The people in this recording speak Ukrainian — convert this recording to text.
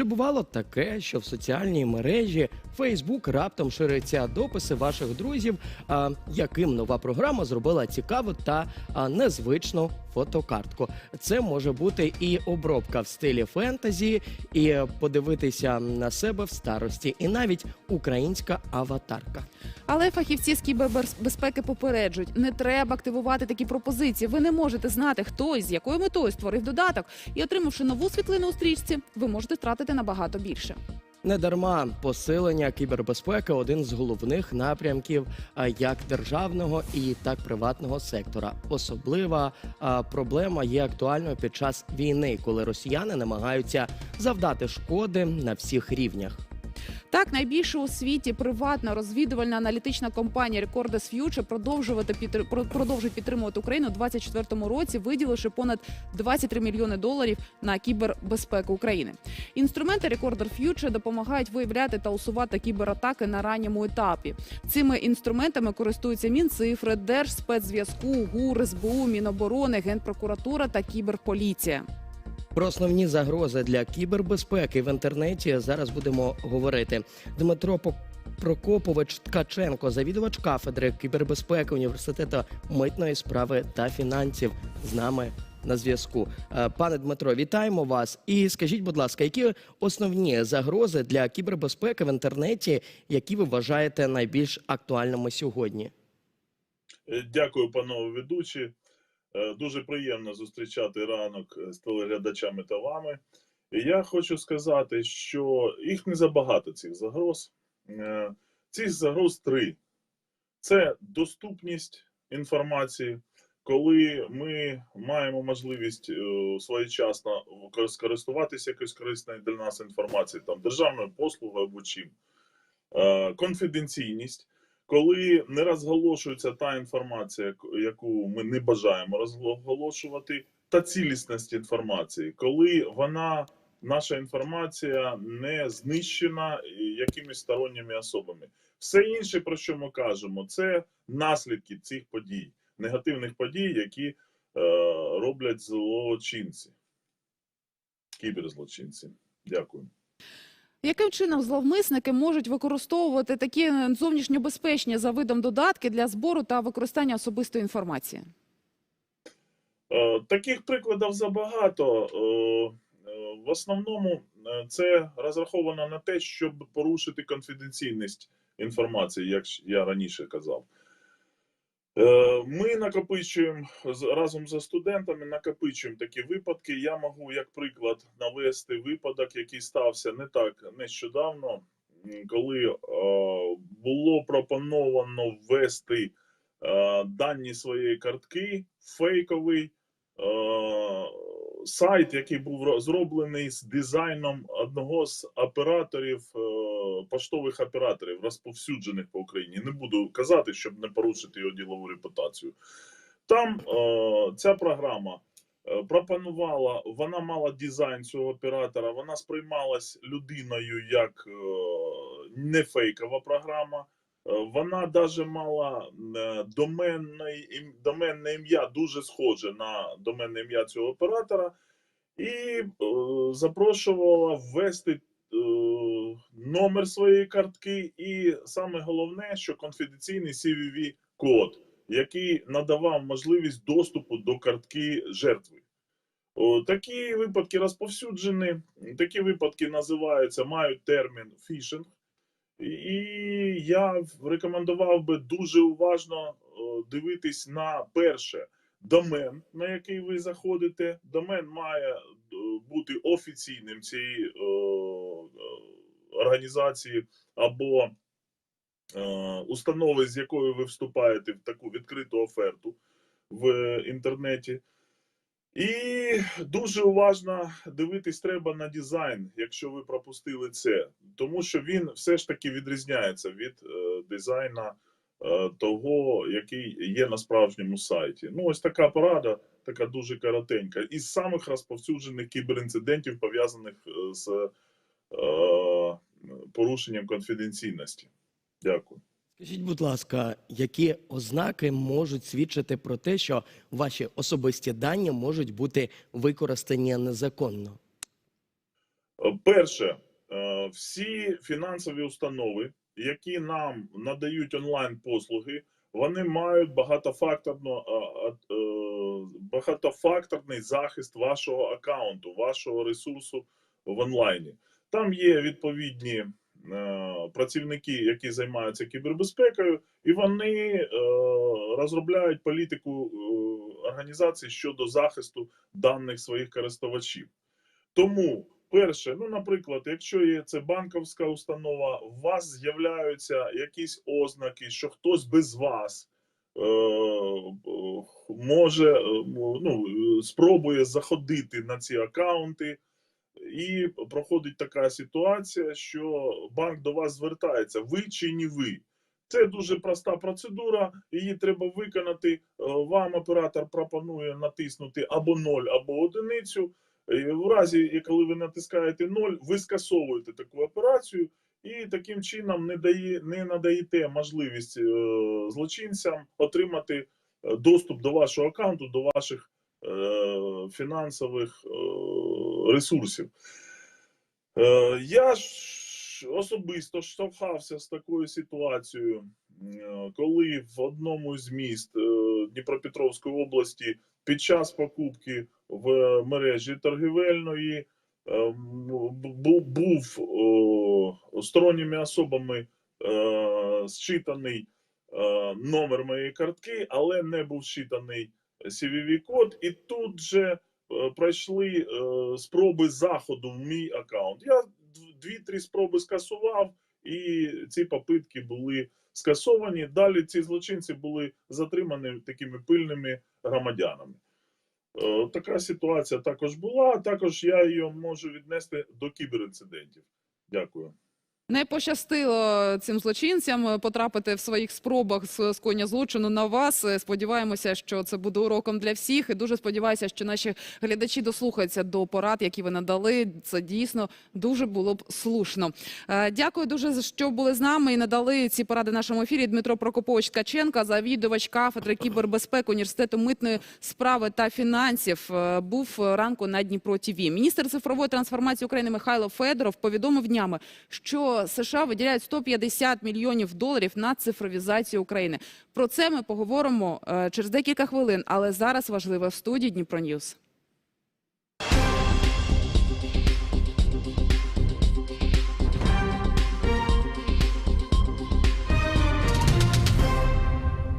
Чи бувало таке, що в соціальній мережі Facebook раптом шириться дописи ваших друзів, а, яким нова програма зробила цікаву та а, незвичну фотокартку? Це може бути і обробка в стилі фентезі, і подивитися на себе в старості, і навіть українська аватарка. Але фахівці з кібербезпеки попереджують, не треба активувати такі пропозиції. Ви не можете знати, хто і з якою метою створив додаток. І отримавши нову світлину у стрічці, ви можете втратити набагато більше. Недарма посилення кібербезпеки один з головних напрямків як державного і так приватного сектора. Особлива проблема є актуальною під час війни, коли росіяни намагаються завдати шкоди на всіх рівнях. Так, найбільша у світі приватна розвідувальна аналітична компанія Recordes Future продовжувати підтр- про- підтримувати Україну у 2024 році, виділивши понад 23 мільйони доларів на кібербезпеку України. Інструменти Recorder Future допомагають виявляти та усувати кібератаки на ранньому етапі. Цими інструментами користуються Мінцифри, Держспецзв'язку, ГУР, СБУ, Міноборони, Генпрокуратура та Кіберполіція. Про основні загрози для кібербезпеки в інтернеті зараз будемо говорити. Дмитро По- Прокопович Ткаченко, завідувач кафедри кібербезпеки університету митної справи та фінансів, з нами на зв'язку. Е, Пане Дмитро, вітаємо вас. І скажіть, будь ласка, які основні загрози для кібербезпеки в інтернеті, які ви вважаєте найбільш актуальними сьогодні? Е, Дякую, панове ведучі. Е, Дуже приємно зустрічати ранок е, з телеглядачами та вами. І я хочу сказати, що їх не забагато цих загроз. Е, Цих загроз три: це доступність інформації, коли ми маємо можливість своєчасно скористуватися якоюсь корисною для нас інформацією, там державною послугою або чим. Конфіденційність коли не розголошується та інформація, яку ми не бажаємо розголошувати, та цілісність інформації, коли вона, наша інформація не знищена е, якимись сторонніми особами. Все інше, про що ми кажемо, це наслідки цих подій, негативних подій, які е, роблять злочинці, кіберзлочинці. Дякую. Яким чином зловмисники можуть використовувати такі е, зовнішньобезпечні за видом додатки для збору та використання особистої інформації? Е, Таких прикладів забагато. Е, В основному це розраховано на те, щоб порушити конфіденційність інформації, як я раніше казав. Е, Ми накопичуємо разом за студентами, накопичуємо такі випадки. Я можу, як приклад, навести випадок, який стався не так нещодавно, коли е, було пропоновано ввести е, дані своєї картки, фейковий сайт, який був ро- зроблений з дизайном одного з операторів, е, поштових операторів, розповсюджених по Україні. Не буду казати, щоб не порушити його ділову репутацію. Там е, ця програма е, пропонувала, вона мала дизайн цього оператора, вона сприймалась людиною як не фейкова програма. Е, Вона даже мала е, доменне, доменне ім'я дуже схоже на доменне ім'я цього оператора, і е, запрошувала ввести номер своєї картки, і саме головне, що конфіденційний cvv код який надавав можливість доступу до картки жертви. Такі випадки розповсюджені, такі випадки називаються, мають термін фішинг. І я рекомендував би дуже уважно дивитись на перше домен, на який ви заходите. Домен має е, бути офіційним цієї організації або е, установи, з якою ви вступаєте в таку відкриту оферту в інтернеті. І дуже уважно дивитись треба на дизайн, якщо ви пропустили це, тому що він все ж таки відрізняється від е, дизайна е, того, який є на справжньому сайті. Ну, ось така порада, така дуже коротенька. Із самих розповсюджених кіберінцидентів, пов'язаних е, з е, порушенням конфіденційності. Дякую. Скажіть, будь ласка, які ознаки можуть свідчити про те, що ваші особисті дані можуть бути використані незаконно? Перше, е, всі фінансові установи, які нам надають онлайн послуги, вони мають багатофакторно, е, е, багатофакторний захист вашого аккаунту, вашого ресурсу в онлайні. Там є відповідні працівники, які займаються кібербезпекою, і вони е, розробляють політику е, організації щодо захисту даних своїх користувачів. Тому, перше, ну, наприклад, якщо є це банківська установа, у вас з'являються якісь ознаки, що хтось без вас е, е, може е, ну, е, спробує заходити на ці акаунти. І проходить така ситуація, що банк до вас звертається, ви чи не ви. Це дуже проста процедура, її треба виконати. Е, Вам оператор пропонує натиснути або 0, або одиницю. В разі, коли ви натискаєте 0, ви скасовуєте таку операцію і таким чином не, дає, не надаєте можливість е, злочинцям отримати е, доступ до вашого аккаунту, до ваших фінансових е, ресурсів. Е, я ж особисто штовхався з такою ситуацією, е, коли в одному з міст е, Дніпропетровської області під час покупки в мережі торгівельної е, був сторонніми особами е, зчитаний е, номер моєї картки, але не був зчитаний CVV-код, і тут же е, пройшли е, спроби заходу в мій аккаунт. Я дві-три спроби скасував, і ці попитки були скасовані. Далі ці злочинці були затримані такими пильними громадянами. Е, Така ситуація також була. Також я її можу віднести до кіберінцидентів. Дякую. Не пощастило цим злочинцям потрапити в своїх спробах з скоєння злочину на вас. Е, Сподіваємося, що це буде уроком для всіх. І дуже сподіваюся, що наші глядачі дослухаються до порад, які ви надали. Це дійсно дуже було б слушно. Е, Дякую дуже, що були з нами і надали ці поради нашому ефірі. Дмитро Прокопович Ткаченка, завідувач кафедри кібербезпеки університету митної справи та фінансів, е, був ранку на Дніпро ТІВІ. Міністр цифрової трансформації України Михайло Федоров повідомив днями, що США виділяють 150 мільйонів доларів на цифровізацію України. Про це ми поговоримо е, через декілька хвилин, але зараз важливо в студії Дніпро Ньюс.